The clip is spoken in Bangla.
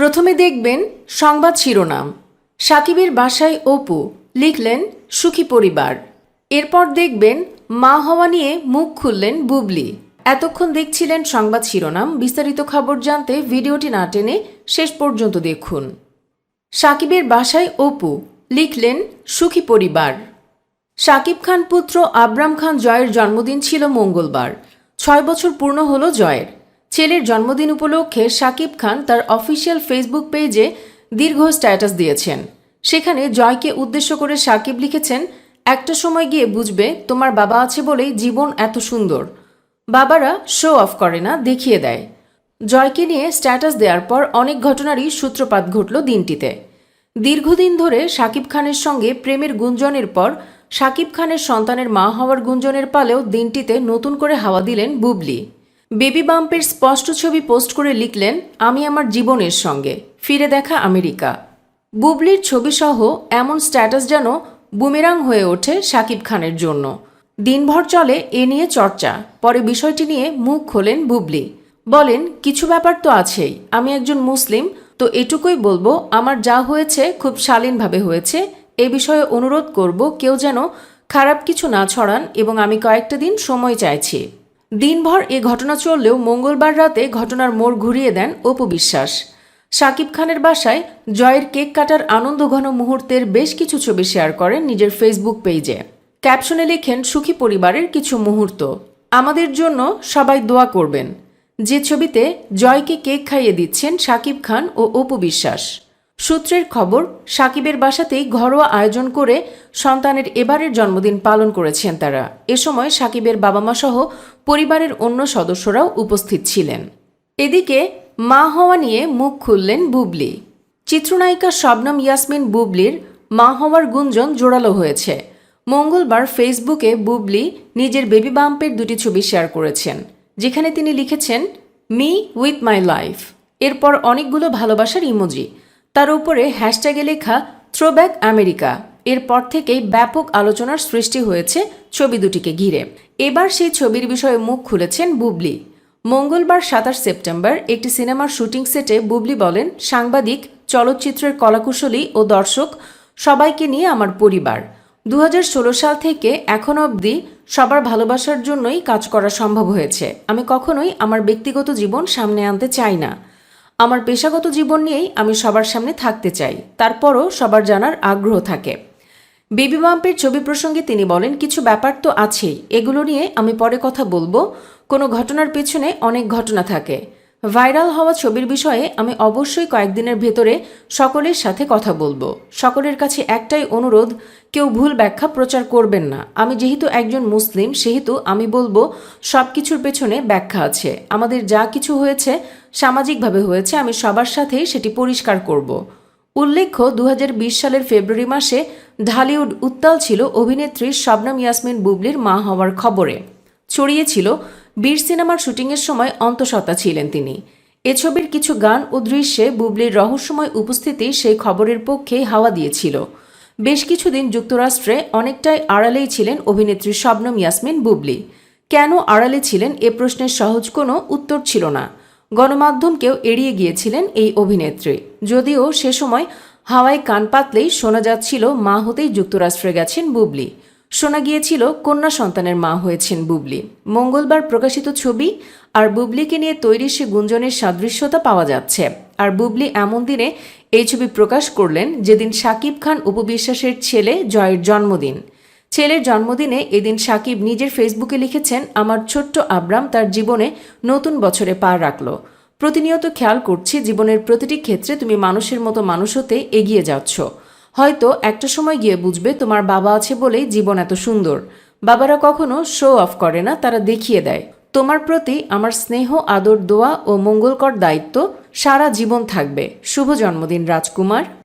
প্রথমে দেখবেন সংবাদ শিরোনাম। সাকিবের বাসায় অপু, লিখলেন, সুখী পরিবার। এরপর দেখবেন মা হওয়া নিয়ে মুখ খুললেন বুবলি। এতক্ষণ দেখছিলেন সংবাদ শিরোনাম। বিস্তারিত খবর জানতে ভিডিওটি না টেনে শেষ পর্যন্ত দেখুন। সাকিবের বাসায় অপু, লিখলেন, সুখী পরিবার। সাকিব খান পুত্র আবরাম খান জয়ের জন্মদিন ছিল মঙ্গলবার। ছয় বছর পূর্ণ হলো জয়ের। ছেলের জন্মদিন উপলক্ষে শাকিব খান তার অফিসিয়াল ফেসবুক পেজে দীর্ঘ স্ট্যাটাস দিয়েছেন। সেখানে জয়কে উদ্দেশ্য করে শাকিব লিখেছেন, একটা সময় গিয়ে বুঝবে, তোমার বাবা আছে বলেই জীবন এত সুন্দর। বাবারা শো অফ করে না, দেখিয়ে দেয়। জয়কে নিয়ে স্ট্যাটাস দেওয়ার পর অনেক ঘটনারই সূত্রপাত ঘটল দিনটিতে। দীর্ঘদিন ধরে শাকিব খানের সঙ্গে প্রেমের গুঞ্জনের পর শাকিব খানের সন্তানের মা হওয়ার গুঞ্জনের পালেও দিনটিতে নতুন করে হাওয়া দিলেন বুবলি। বেবি বাম্পের স্পষ্ট ছবি পোস্ট করে লিখলেন, আমি আমার জীবনের সঙ্গে, ফিরে দেখা আমেরিকা। বুবলির ছবিসহ এমন স্ট্যাটাস যেন বুমেরাং হয়ে ওঠে শাকিব খানের জন্য। দিনভর চলে এ নিয়ে চর্চা, পরে বিষয়টি নিয়ে মুখ খোলেন বুবলি। বলেন, কিছু ব্যাপার তো আছেই, আমি একজন মুসলিম, তো এটুকুই বলব, আমার যা হয়েছে খুব শালীনভাবে হয়েছে, এ বিষয়ে অনুরোধ করব, কেউ যেন খারাপ কিছু না ছড়ান এবং আমি কয়েকটা দিন সময় চাইছি। দিনভর এ ঘটনা চললেও মঙ্গলবার রাতে ঘটনার মোড় ঘুরিয়ে দেন অপু বিশ্বাস। শাকিব খানের বাসায় জয়ের কেক কাটার আনন্দঘন মুহূর্তের বেশ কিছু ছবি শেয়ার করেন নিজের ফেসবুক পেজে। ক্যাপশনে লেখেন, সুখী পরিবারের কিছু মুহূর্ত। আমাদের জন্য সবাই দোয়া করবেন। যে ছবিতে জয়কে কেক খাইয়ে দিচ্ছেন শাকিব খান ও অপু বিশ্বাস। সূত্রের খবর, সাকিবের বাসাতেই ঘরোয়া আয়োজন করে সন্তানের এবারের জন্মদিন পালন করেছেন তারা। এ সময় সাকিবের বাবা মা সহ পরিবারের অন্য সদস্যরাও উপস্থিত ছিলেন। এদিকে, মা হওয়া নিয়ে মুখ খুললেন বুবলি। চিত্রনায়িকা শবনম ইয়াসমিন বুবলির মা হওয়ার গুঞ্জন জোরালো হয়েছে। মঙ্গলবার ফেসবুকে বুবলি নিজের বেবি বাম্পের দুটি ছবি শেয়ার করেছেন, যেখানে তিনি লিখেছেন, মি উইথ মাই লাইফ। এরপর অনেকগুলো ভালোবাসার ইমোজি। তার উপরে হ্যাশট্যাগে লেখা থ্রোব্যাক আমেরিকা এরপর থেকেই ব্যাপক আলোচনার সৃষ্টি হয়েছে ছবি দুটিকে ঘিরে। এবার সেই ছবির বিষয়ে মুখ খুলেছেন বুবলি। মঙ্গলবার সাতাশ সেপ্টেম্বর একটি সিনেমার শুটিং সেটে বুবলি বলেন, সাংবাদিক, চলচ্চিত্রের কলাকুশলী ও দর্শক, সবাইকে নিয়ে আমার পরিবার। দু হাজার ষোলো সাল থেকে এখন অবধি সবার ভালোবাসার জন্যই কাজ করা সম্ভব হয়েছে। আমি কখনোই আমার ব্যক্তিগত জীবন সামনে আনতে চাই না। আমার পেশাগত জীবন নিয়েই আমি সবার সামনে থাকতে চাই। তারপরও সবার জানার আগ্রহ থাকে। বেবি বাম্পের ছবি প্রসঙ্গে তিনি বলেন, কিছু ব্যাপার তো আছেই। এগুলো নিয়ে আমি পরে কথা বলব। কোনো ঘটনার পেছনে অনেক ঘটনা থাকে। ভাইরাল হওয়া ছবির বিষয়ে আমি অবশ্যই কয়েকদিনের ভেতরে সকলের সাথে কথা বলব। সকলের কাছে একটাই অনুরোধ, কেউ ভুল ব্যাখ্যা প্রচার করবেন না। আমি যেহেতু একজন মুসলিম, সেহেতু আমি বলব সব কিছুর পেছনে ব্যাখ্যা আছে। আমাদের যা কিছু হয়েছে, সামাজিকভাবে হয়েছে, আমি সবার সাথেই সেটি পরিষ্কার করব। উল্লেখ্য দু হাজার বিশ সালের ফেব্রুয়ারি মাসে ঢালিউড উত্তাল ছিল অভিনেত্রী শবনম ইয়াসমিন বুবলির মা হওয়ার খবরে। ছড়িয়েছিল বীর সিনেমার শুটিংয়ের সময় অন্তঃসত্ত্বা ছিলেন তিনি। এ ছবির কিছু গান ও দৃশ্যে বুবলির রহস্যময় উপস্থিতি সেই খবরের পক্ষে হাওয়া দিয়েছিল। বেশ কিছুদিন যুক্তরাষ্ট্রে অনেকটাই আড়ালেই ছিলেন অভিনেত্রী শবনম ইয়াসমিন বুবলি। কেন আড়ালে ছিলেন এ প্রশ্নের সহজ কোনো উত্তর ছিল না। গণমাধ্যমকেও এড়িয়ে গিয়েছিলেন এই অভিনেত্রী। যদিও সে সময় হাওয়ায় কান পাতলেই শোনা যাচ্ছিল মা হতেই যুক্তরাষ্ট্রে গেছেন বুবলি। শোনা গিয়েছিল কন্যা সন্তানের মা হয়েছেন বুবলি। মঙ্গলবার প্রকাশিত ছবি, আর বুবলিকে নিয়ে তৈরি সে গুঞ্জনের সাদৃশ্যতা পাওয়া যাচ্ছে। আর বুবলি এমন দিনে এই ছবি প্রকাশ করলেন যেদিন শাকিব খান উপবিশ্বাসের ছেলে জয়ের জন্মদিন। ছেলের জন্মদিনে এদিন সাকিব নিজের ফেসবুকে লিখেছেন, আমার ছোট্ট আব্রাম তার জীবনে নতুন বছরে পা রাখল। প্রতিনিয়ত খেয়াল করছি জীবনের প্রতিটি ক্ষেত্রে তুমি মানুষের মতো মানুষ হতে এগিয়ে যাচ্ছ। হয়তো একটা সময় গিয়ে বুঝবে তোমার বাবা আছে বলেই জীবন এত সুন্দর। বাবারা কখনো শো অফ করে না, তারা দেখিয়ে দেয়। তোমার প্রতি আমার স্নেহ, আদর, দোয়া ও মঙ্গলকর দায়িত্ব সারা জীবন থাকবে। শুভ জন্মদিন রাজকুমার।